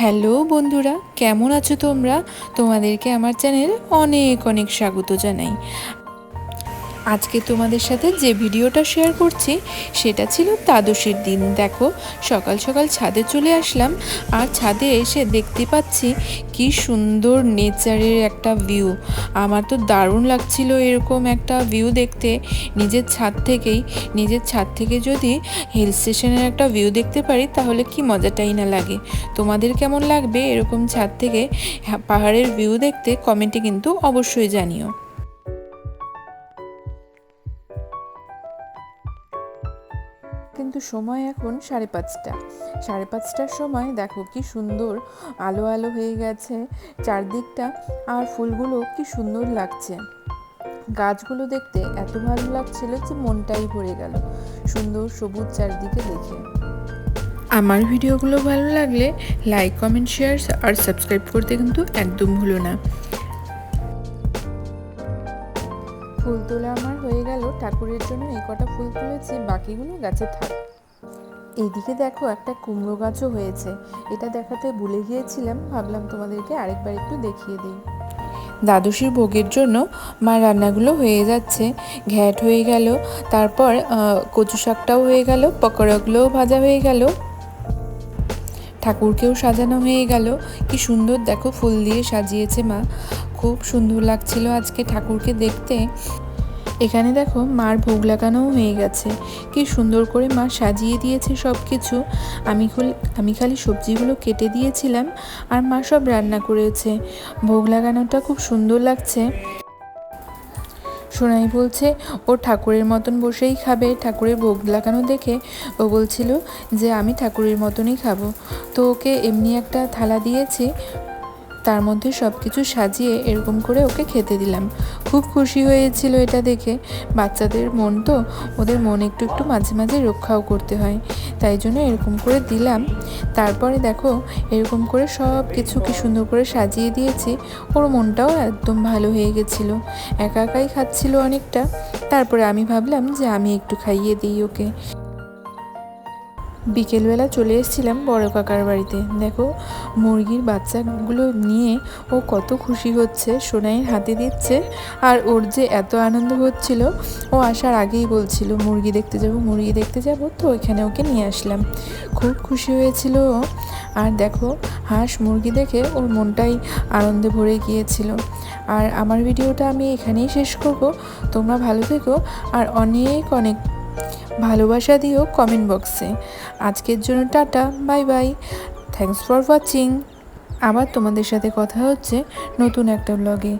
Hello বন্ধুরা কেমন আছো তোমরা? তোমাদেরকে আমার চ্যানেল অনেক অনেক স্বাগত জানাই। আজকে তোমাদের সাথে যে ভিডিওটা শেয়ার করছি সেটা ছিল দ্বাদশীর দিন। দেখো সকাল সকাল ছাদে চলে আসলাম আর ছাদে এসে দেখতে পাচ্ছি কি সুন্দর নেচারের একটা ভিউ আমার তো দারুণ লাগছিল এরকম একটা ভিউ দেখতে। নিজের ছাদ থেকেই নিজের ছাদ থেকে যদি হিল স্টেশনের একটা ভিউ দেখতে পারি তাহলে কি মজাটাই না লাগে? তোমাদের কেমন লাগবে এরকম ছাদ থেকে হ্যাঁ, পাহাড়ের ভিউ দেখতে? কমেন্টে কিন্তু অবশ্যই জানিও। কিন্তু সময় এখন সাড়ে পাঁচটা। সাড়ে পাঁচটার সময় দেখো কি সুন্দর আলো আলো হয়ে গেছে, চারদিকটা আর ফুলগুলো কি সুন্দর লাগছে। গাছগুলো দেখতে এত ভালো লাগছিল যে মনটাই ভরে গেল, সুন্দর সবুজ চারদিকে দেখে। আমার ভিডিওগুলো ভালো লাগলে লাইক কমেন্ট শেয়ার আর সাবস্ক্রাইব করতে কিন্তু একদম ভুলো না। ফুল তোলা আমার হয়ে গেল। ঠাকুরের জন্য এই কটা ফুল তুলেছি, বাকিগুলো গাছে থাক। এইদিকে দেখো একটা কুমড়ো গাছও হয়েছে। এটা দেখাতে ভুলে গিয়েছিলাম, ভাবলাম তোমাদেরকে আরেকবার একটু দেখিয়ে দিই। দ্বাদশীর ভোগের জন্য মা রান্নাগুলো হয়ে যাচ্ছে, ঘ্যাট হয়ে গেল, তারপর কচু শাকটাও হয়ে গেল, পকোড়াগুলোও ভাজা হয়ে গেল। ঠাকুরকেও সাজানো হয়ে গেল। কি সুন্দর দেখো ফুল দিয়ে সাজিয়েছে মা। খুব সুন্দর লাগছিল আজকে ঠাকুরকে দেখতে। এখানে দেখো মার ভোগ লাগানোও হয়ে গেছে। কি সুন্দর করে মা সাজিয়ে দিয়েছে সব কিছু আমি আমি খালি সবজিগুলো কেটে দিয়েছিলাম আর মা সব রান্না করেছে। ভোগ লাগানোটা খুব সুন্দর লাগছে। সোনাই বলছে, ও ঠাকুরের মতন বসেই খাবে। ঠাকুরের ভোগ লাগানো দেখে ও বলছিল যে, আমি ঠাকুরের মতনই খাব। তো ওকে এমনি একটা থালা দিয়েছি। তার মধ্যে সব কিছু সাজিয়ে এরকম করে ওকে খেতে দিলাম। খুব খুশি হয়েছিল এটা দেখে। বাচ্চাদের মন তো, ওদের মন একটু একটু মাঝে মাঝে রক্ষাও করতে হয়। তাই জন্য এরকম করে দিলাম। তারপরে দেখো, এরকম করে সব কিছু কি সুন্দর করে সাজিয়ে দিয়েছি। ওর মনটাও একদম ভালো হয়ে গেছিল। একা একাই খাচ্ছিল অনেকটা। তারপরে আমি ভাবলাম যে আমি একটু খাইয়ে দিই ওকে। বিকেলবেলা চলে এসেছিলাম বড় কাকার বাড়িতে। দেখো, মুরগির বাচ্চাগুলো নিয়ে ও কত খুশি হচ্ছে, সোনাইয়ের হাতে দিচ্ছে, আর ওর যে এত আনন্দ হচ্ছিল, ও আসার আগেই বলছিল, মুরগি দেখতে যাব, মুরগি দেখতে যাব, তো ওইখানে ওকে নিয়ে আসলাম। খুব খুশি হয়েছিল ও। আর দেখো, হাঁস মুরগি দেখে ওর মনটাই আনন্দে ভরে গিয়েছিল। আর আমার ভিডিওটা আমি এখানেই শেষ করব। তোমরা ভালো থেকো, আর অনেক অনেক ভালোবাসা দিও কমেন্ট বক্সে আজকের জন্য tata bye bye thanks for watching আবার তোমাদের সাথে কথা হচ্ছে নতুন একটা ব্লগে